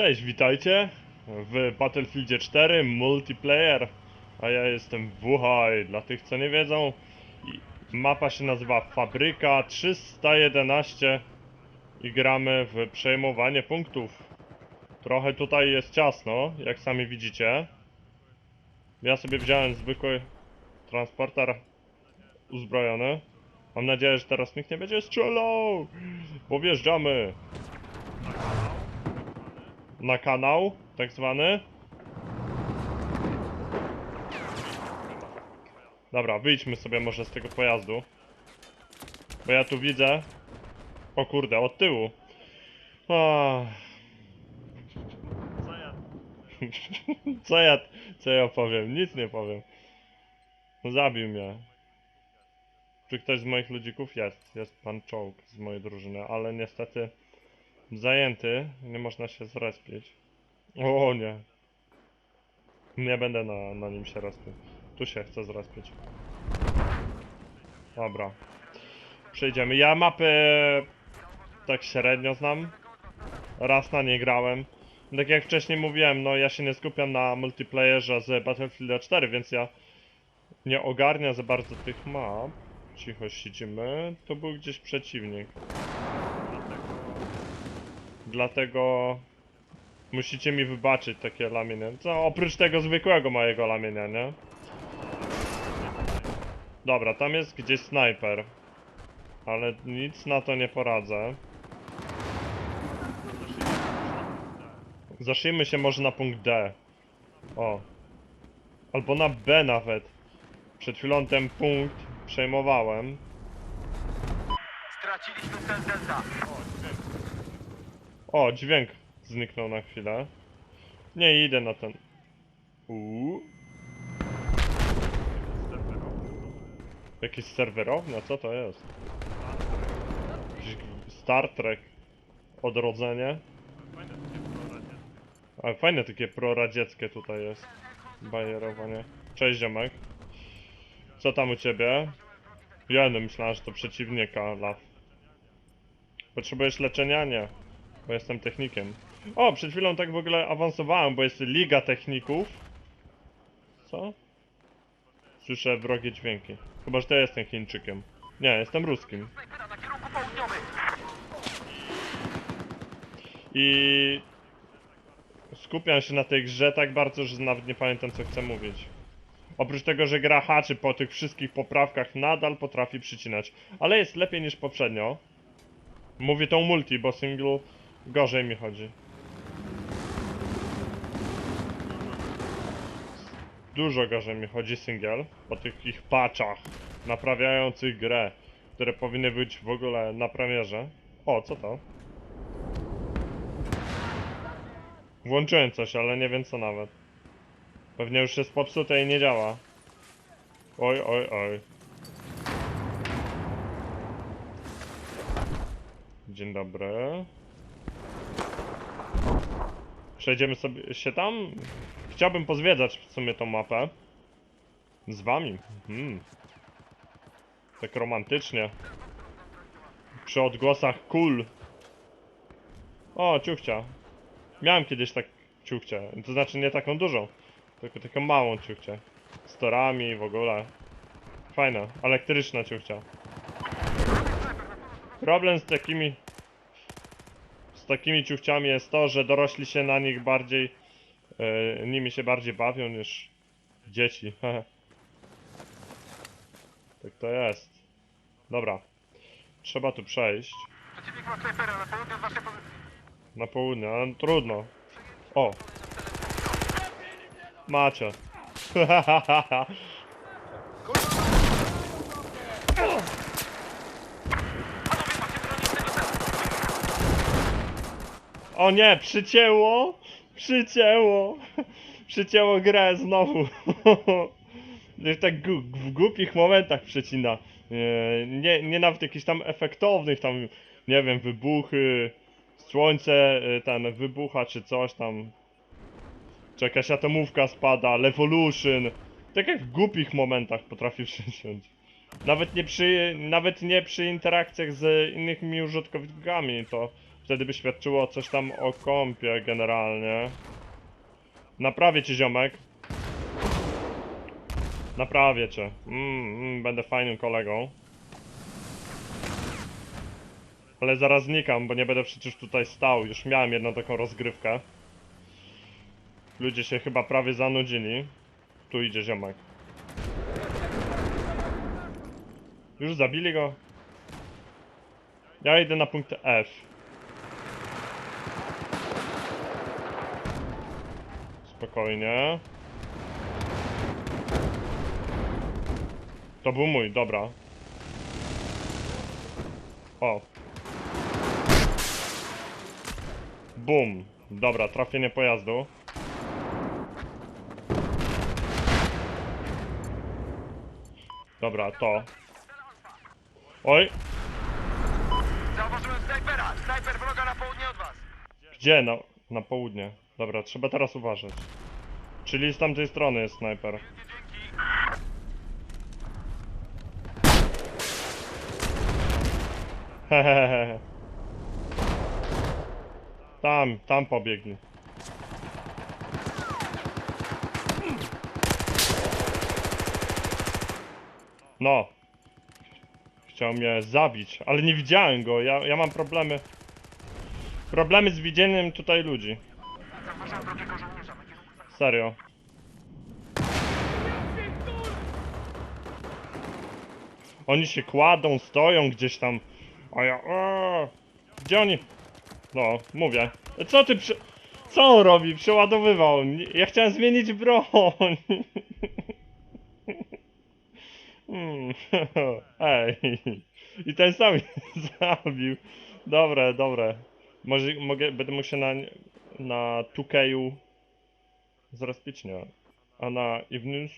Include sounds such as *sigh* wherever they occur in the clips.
Cześć, witajcie w Battlefieldzie 4 Multiplayer, a ja jestem Wuhaj, dla tych co nie wiedzą. Mapa się nazywa Fabryka 311 i gramy w przejmowanie punktów. Trochę tutaj jest ciasno, jak sami widzicie. Ja sobie wziąłem zwykły transporter uzbrojony. Mam nadzieję, że teraz nikt nie będzie strzelał, bo wjeżdżamy na kanał, tak zwany. Dobra, wyjdźmy sobie może z tego pojazdu. Bo ja tu widzę... O kurde, od tyłu. Ah. Co *laughs* ja? Co ja, co ja powiem? Nic nie powiem. Zabił mnie. Czy ktoś z moich ludzików jest? Jest pan czołg z mojej drużyny, ale niestety zajęty, nie można się zrespić. O nie. Nie będę na, na nim się respił. Tu się chcę zrespić. Dobra. Przejdziemy. Ja mapy tak średnio znam. Raz na nie grałem. Tak jak wcześniej mówiłem, no ja się nie skupiam na multiplayerze z Battlefield 4, więc ja nie ogarniam za bardzo tych map. Cicho siedzimy. To był gdzieś przeciwnik. Dlatego musicie mi wybaczyć takie lamienie. Co oprócz tego zwykłego mojego lamienia, nie? Dobra, tam jest gdzieś snajper. Ale nic na to nie poradzę. Zaszyjmy się może na punkt D. O. Albo na B nawet. Przed chwilą ten punkt przejmowałem. Straciliśmy cel Delta. O, dźwięk zniknął na chwilę. Nie idę na ten. Uuu. Jakiś serwerownia? Co to jest? Star Trek. Odrodzenie. Ale fajne takie proradzieckie tutaj jest. Bajerowanie. Cześć ziomek. Co tam u ciebie? Ja no myślałem, że to przeciwnik, Laf. Potrzebujesz leczenia? Nie. Bo jestem technikiem. O, przed chwilą tak w ogóle awansowałem, bo jest Liga Techników. Co? Słyszę wrogie dźwięki. Chyba, że to ja jestem Chińczykiem. Nie, jestem Ruskim. I... Skupiam się na tej grze tak bardzo, że nawet nie pamiętam co chcę mówić. Oprócz tego, że gra haczy po tych wszystkich poprawkach nadal potrafi przycinać. Ale jest lepiej niż poprzednio. Mówię tą multi, bo single gorzej mi chodzi. Dużo gorzej mi chodzi single po tych ich patchach naprawiających grę, które powinny być w ogóle na premierze. O, co to? Włączyłem coś, ale nie wiem co nawet. Pewnie już jest popsute i nie działa. Oj, oj, oj. Dzień dobry. Przejdziemy sobie się tam. Chciałbym pozwiedzać w sumie tą mapę. Z wami. Hmm. Tak romantycznie. Przy odgłosach kul. O, ciuchcia. Miałem kiedyś tak ciuchcię. To znaczy nie taką dużą, tylko taką małą ciuchcię. Z torami w ogóle. Fajna, elektryczna ciuchcia. Problem z takimi takimi ciuchciami jest to, że dorośli się na nich bardziej e, nimi się bardziej bawią niż dzieci. *laughs* tak to jest. Dobra. Trzeba tu przejść. Przeciwnik ma na południe od waszej pozycji. Na południe, ale trudno. O! Macie. *laughs* O nie, przycięło! Przycięło! Przycięło grę znowu. Już *laughs* tak w głupich momentach przecina. Nie, nie, nie nawet jakichś tam efektownych, tam, nie wiem, wybuchy, słońce y, ten wybucha czy coś tam. Czy jakaś atomówka spada, Levolution. Tak jak w głupich momentach potrafi *laughs* przyciąć. Nawet nie przy, nawet nie przy interakcjach z innymi użytkownikami, to Wtedy by świadczyło coś tam o kąpie generalnie. Naprawię cię ziomek. Naprawię cię. Mm, mm, będę fajnym kolegą. Ale zaraz znikam, bo nie będę przecież tutaj stał. Już miałem jedną taką rozgrywkę. Ludzie się chyba prawie zanudzili. Tu idzie ziomek. Już zabili go? Ja idę na punkt F. Spokojnie. To był mój, dobra. O. Bum. Dobra, trafienie pojazdu. Dobra, to. Oj, Zauważyłem snajpera! Snajper wroga na południe od was! gdzie? Na, na południe. Dobra, trzeba teraz uważać. Czyli z tamtej strony jest snajper. Hehehe. *laughs* Tam, tam pobiegli. No. Chciał mnie zabić, ale nie widziałem go. Ja, ja mam problemy. Problemy z widzeniem tutaj ludzi. Zauważyłem drugiego żołnierza na kierunku zachodnim. Serio. Oni się kładą, stoją gdzieś tam. A ja. O, gdzie oni? No, mówię. Co ty przy... Co on robi? Przeładowywał. Ja chciałem zmienić broń. Hmm, Ej. I ten sam *laughs* zabił. Dobre, dobre. Może mogę, będę musiał na, na 2K zrespić, nie. A na evening?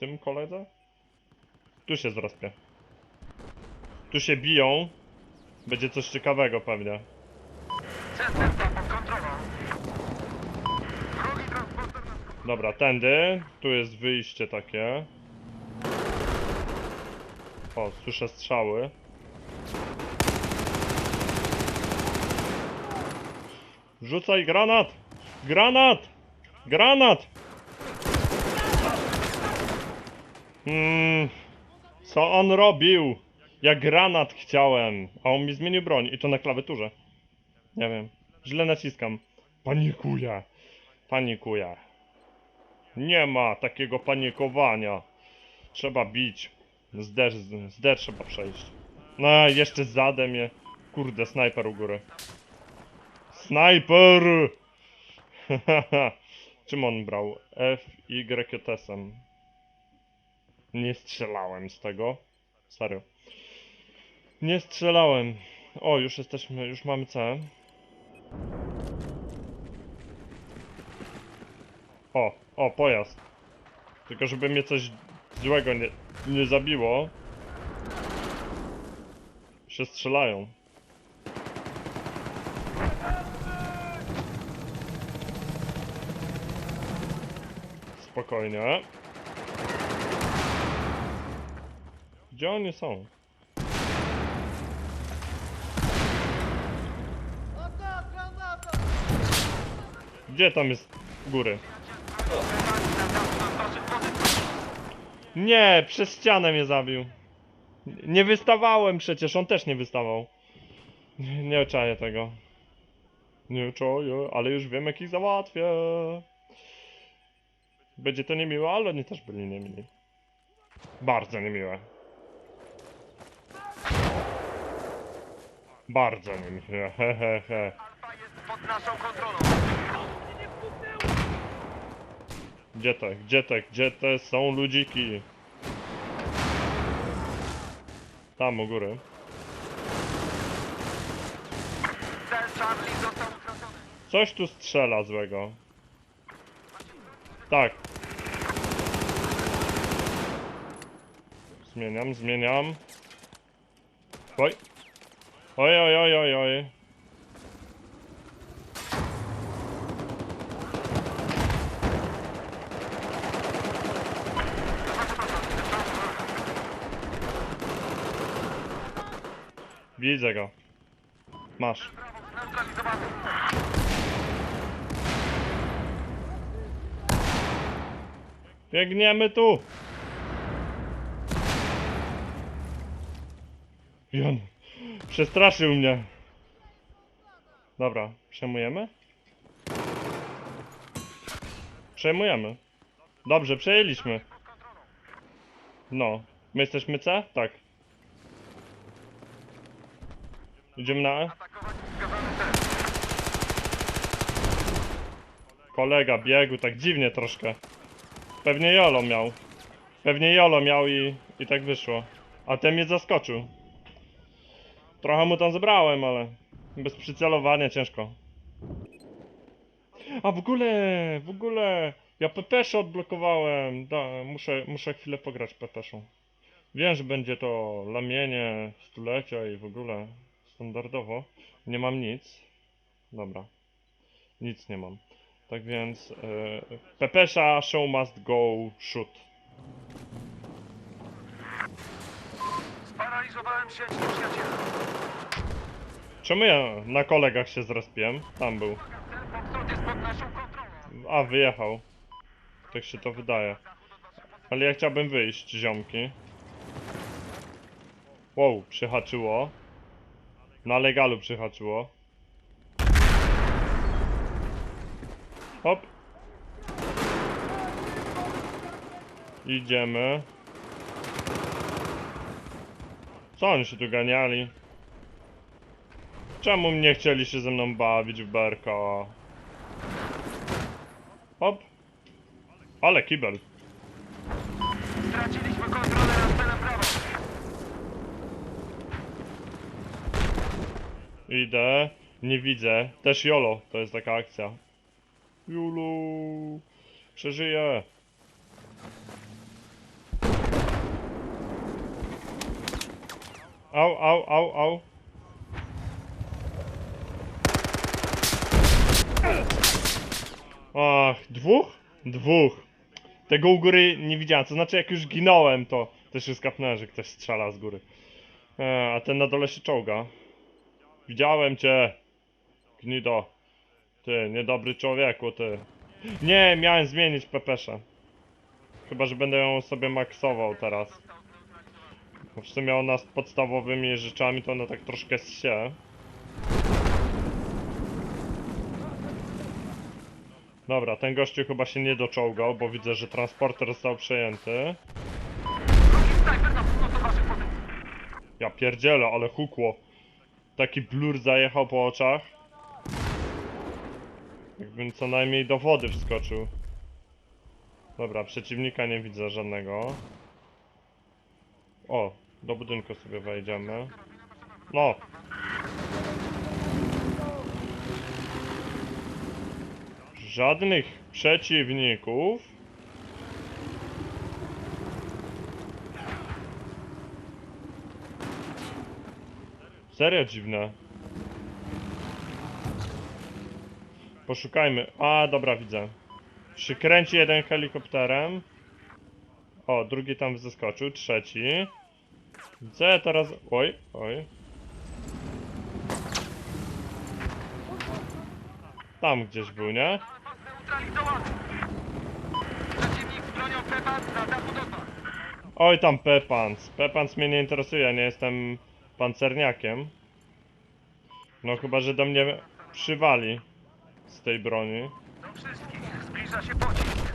Tym koledze? Tu się zrespię. Tu się biją. Będzie coś ciekawego pewnie. Dobra, tędy. Tu jest wyjście takie. O, słyszę strzały. Rzucaj granat! Granat! Granat! Hmm, co on robił? Ja granat chciałem, a on mi zmienił broń i to na klawiaturze. Nie wiem, źle naciskam. Panikuję, panikuję. Nie ma takiego panikowania. Trzeba bić. Z D, z D trzeba przejść. No, jeszcze zadem mnie. Kurde, snajper u góry. Snajper! *laughs* Czym on brał? F, Y, tesem. Nie strzelałem z tego. Serio. Nie strzelałem. O, już jesteśmy, już mamy C. O, o, pojazd. Tylko żeby mnie coś złego nie, nie zabiło. Się strzelają. Spokojnie. Gdzie oni są? Gdzie tam jest góry? Nie, przez ścianę mnie zabił. Nie wystawałem przecież, on też nie wystawał. Nie, nie czaję tego. Nie czaję, ale już wiem jak ich załatwię. Będzie to niemiłe, ale oni też byli niemili. Bardzo niemiłe. Bardzo niemiłe, *laughs* he he he. Alfa jest pod naszą kontrolą! Gdzie te, gdzie te, gdzie te są ludziki? Tam u góry. Cel Charlie został utracony! Coś tu strzela złego. Tak. Zmieniam, zmieniam. Oj. Oj, oj, oj, oj, oj. Widzę go. Masz. Biegniemy tu! Jon, przestraszył mnie. Dobra, przejmujemy? Przejmujemy. Dobrze, przejęliśmy. No. My jesteśmy C? Tak. Idziemy na E? Kolega biegł tak dziwnie troszkę. Pewnie Jolo miał. Pewnie Jolo miał i, i tak wyszło. A ten mnie zaskoczył. Trochę mu tam zebrałem, ale bez przycelowania ciężko. A w ogóle, w ogóle, ja Pepesze odblokowałem. Da, muszę, muszę chwilę pograć Pepeszą. Wiem, że będzie to lamienie stulecia i w ogóle standardowo. Nie mam nic. Dobra. Nic nie mam. Tak więc e, Pepesza show must go shoot. Sparaliżowałem sieć nieprzyjaciela. Czemu ja na kolegach się zrespiłem? Tam był. Cel popsut jest pod naszą kontrolą. A, wyjechał. Tak się to wydaje. Ale ja chciałbym wyjść, ziomki. Wow, przyhaczyło. Na legalu przyhaczyło. Hop. Idziemy. Co oni się tu ganiali? Czemu nie chcieli się ze mną bawić w berka? Hop. Ale kibel. Straciliśmy kontrolę nad celem prawa. Idę. Nie widzę. Też Jolo. To jest taka akcja. Julu. Przeżyję. Au, au, au, au. Ach, dwóch? Dwóch. Tego u góry nie widziałem. To znaczy, jak już ginąłem, to też się skapnąłem, że ktoś strzela z góry. E, a ten na dole się czołga. Widziałem cię. Gnido. Ty, niedobry człowieku, ty. Nie, miałem zmienić pepeszę. Chyba, że będę ją sobie maksował teraz. W sumie ona z podstawowymi rzeczami to ona tak troszkę się. Dobra, ten gościu chyba się nie doczołgał, bo widzę, że transporter został przejęty. Ja pierdzielę, ale hukło. Taki blur zajechał po oczach. Jakbym co najmniej do wody wskoczył. Dobra, przeciwnika nie widzę żadnego. O, do budynku sobie wejdziemy. No. Żadnych przeciwników. Serio dziwne. Poszukajmy. A, dobra, widzę. Przykręci jeden helikopterem. O, drugi tam zeskoczył, trzeci. Widzę teraz... Oj, oj. Tam gdzieś był, nie? Oj, tam Pepans. Pepans mnie nie interesuje, ja nie jestem pancerniakiem. No chyba, że do mnie przywali z tej broni. Do wszystkich. Zbliża się pocisk.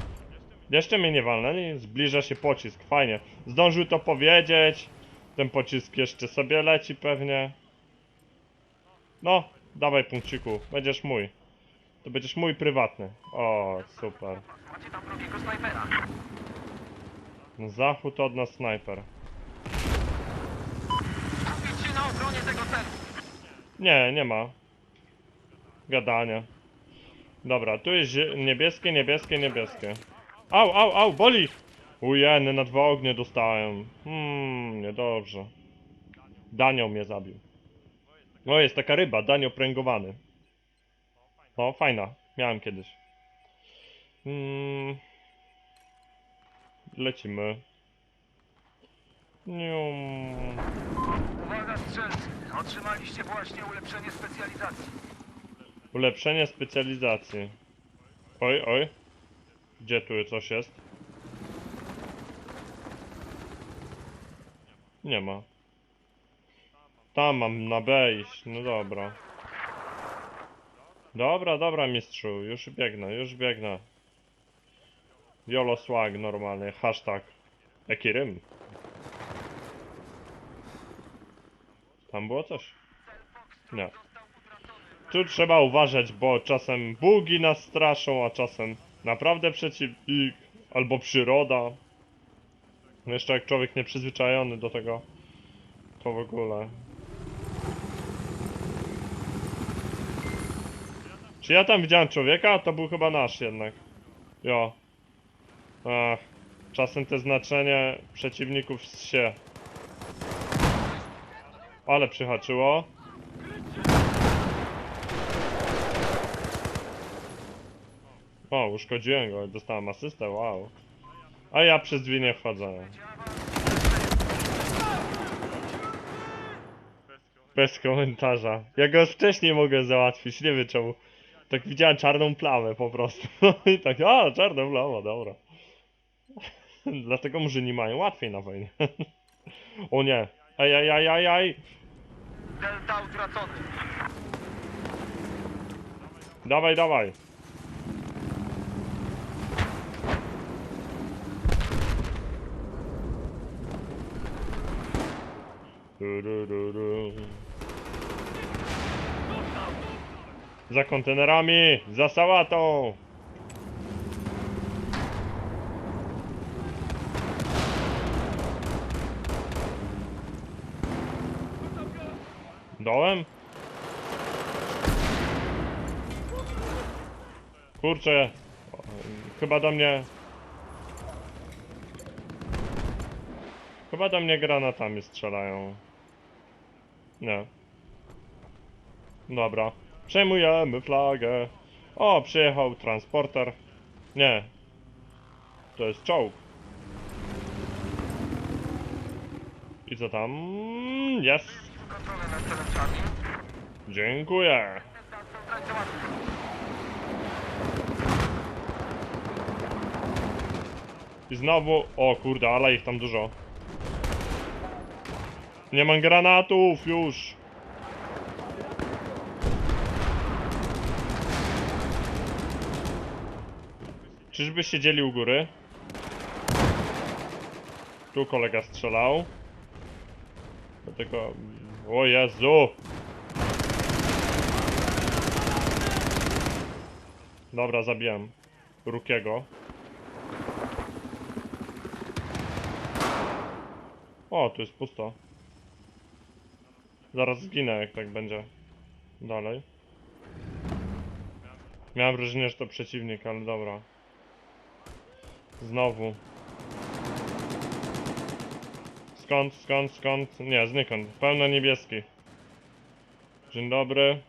Jeszcze mnie nie walnęli, zbliża się pocisk, fajnie. Zdążył to powiedzieć. Ten pocisk jeszcze sobie leci pewnie. No, dawaj punkciku, będziesz mój. To będziesz mój prywatny. O, super. Macie tam drugiego snajpera. Zachód od nas snajper. Skupić się na obronie tego celu. Nie, nie ma. Gadania. Dobra, tu jest niebieskie, niebieskie, niebieskie. Au, au, au, boli! Ujeny, na dwa ognie dostałem. Hmm, niedobrze. Danio mnie zabił. O, jest taka ryba, danio pręgowany. O, fajna. Miałem kiedyś. Hmm. Lecimy. Nium. Uwaga strzelcy, otrzymaliście właśnie ulepszenie specjalizacji. Ulepszenie specjalizacji. Oj, oj. Gdzie tu coś jest? Nie ma. Tam mam na B iść, no dobra. Dobra, dobra mistrzu, już biegnę, już biegnę. Yolo swag normalnie, hashtag. Jaki rym? Tam było coś? Nie. Tu trzeba uważać, bo czasem bugi nas straszą, a czasem naprawdę przeciwnik albo przyroda. Jeszcze jak człowiek nieprzyzwyczajony do tego, to w ogóle. Czy ja tam widziałem człowieka? To był chyba nasz jednak. Jo. Ach, czasem te znaczenie przeciwników się. Ale przyhaczyło. O, uszkodziłem go, dostałem asystę, wow. A ja przez drzwi nie wchodzę. Bez komentarza. Ja go wcześniej mogę załatwić, nie wiem czemu. Tak widziałem czarną plamę po prostu. *laughs* I tak, a, czarna plama, dobra. *laughs* Dlatego murzyni mają łatwiej na wojnie. *laughs* o nie. Ej, ej, ej, ej, ej. Delta utracony. Dawaj, dawaj. Du, du, du, du. Za kontenerami, za sałatą. Dołem? Kurczę, chyba do mnie... Chyba do mnie granatami strzelają. Nie. Dobra. Przejmujemy flagę. O, przyjechał transporter. Nie. To jest czołg. I co tam? Jest. Dziękuję. I znowu, o kurde, ale ich tam dużo. Nie mam granatów już. Czyżby siedzieli u góry? Tu kolega strzelał. Dlatego... O Jezu! Dobra, zabiłem. Rukiego. O, tu jest pusto. Zaraz zginę, jak tak będzie. Dalej. Miałem wrażenie, że to przeciwnik, ale dobra. Znowu. Skąd, skąd, skąd? Nie, znikąd. Pełno niebieski. Dzień dobry.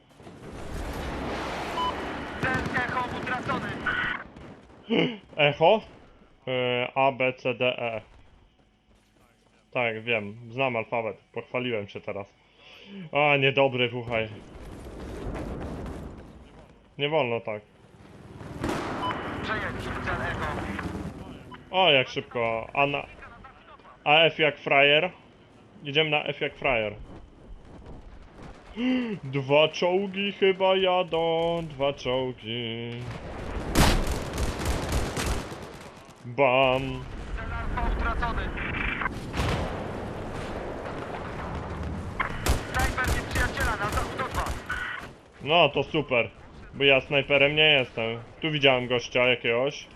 *gasps* Echo. Echo? A, B, C, D, E. Tak, wiem. Znam alfabet. Pochwaliłem się teraz. A, niedobry, słuchaj. Nie wolno tak. O, jak szybko. A na... A F jak frajer. Idziemy na F jak frajer. *gasps* Dwa czołgi chyba jadą. Dwa czołgi. Bam. Cel utracony. Snajper nieprzyjaciela na zachód od was. No, to super. Bo ja snajperem nie jestem. Tu widziałem gościa jakiegoś.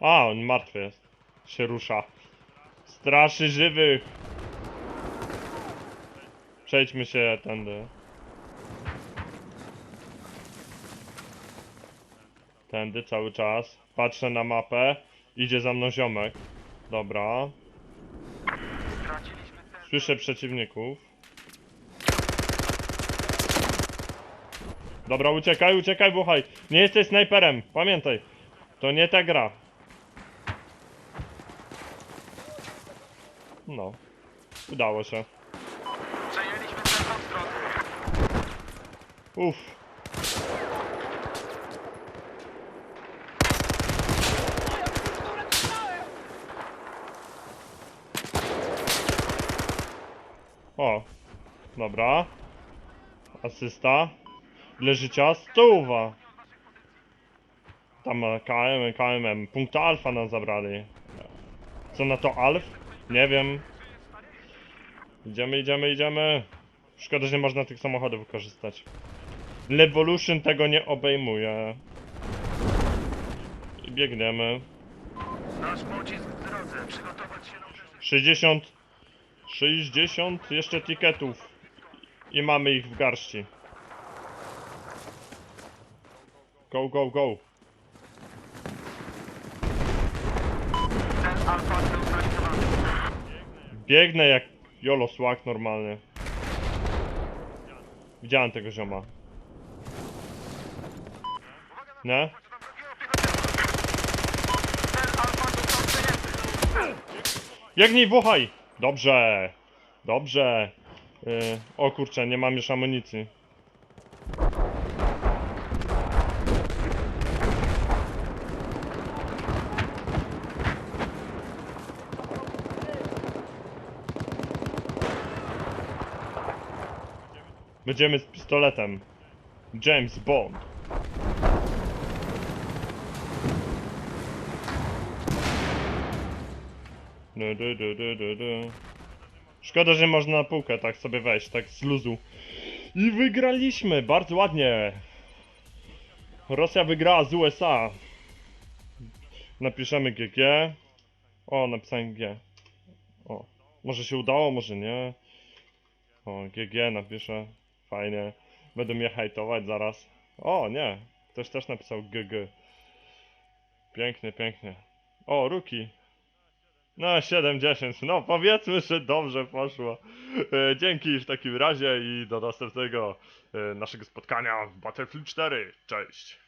A, on martwy jest. Się rusza. Straszy żywych. Przejdźmy się tędy. Tędy cały czas. Patrzę na mapę. Idzie za mną ziomek. Dobra. Słyszę przeciwników. Dobra, uciekaj, uciekaj, buchaj. Nie jesteś snajperem, pamiętaj. To nie ta gra. No. Udało się. Uff. Dobra. Asysta. Ile życia? Stuwa. Tam e, KM, KMM. Punkt alfa nam zabrali. Co na to alf? Nie wiem. Idziemy, idziemy, idziemy. Szkoda, że nie można tych samochodów wykorzystać. Levolution tego nie obejmuje. I biegniemy. Nasz pocisk w drodze. Przygotować się do uderzenia. 60. 60 jeszcze tiketów. I mamy ich w garści. Go, go, go. Cel Alfa zneutralizowany. Biegnę jak Jolo Słak normalnie. Widziałem tego zioma. Nie? Cel Alfa został przejęty. Biegnij, wąchaj! Dobrze. Dobrze. Yy, o kurczę, nie mam już amunicji. Będziemy z pistoletem. James Bond. Du, du, du, du, du, du. Szkoda, że można na półkę tak sobie wejść, tak z luzu. I wygraliśmy, bardzo ładnie. Rosja wygrała z USA. Napiszemy GG. O, napisałem G. O, może się udało, może nie. O, GG napiszę. Fajnie. Będą mnie hejtować zaraz. O, nie. Ktoś też napisał GG. Pięknie, pięknie. O, Ruki. No, 7-10. No, powiedzmy, że dobrze poszło. E, dzięki w takim razie i do następnego e, naszego spotkania w Battlefield 4. Cześć.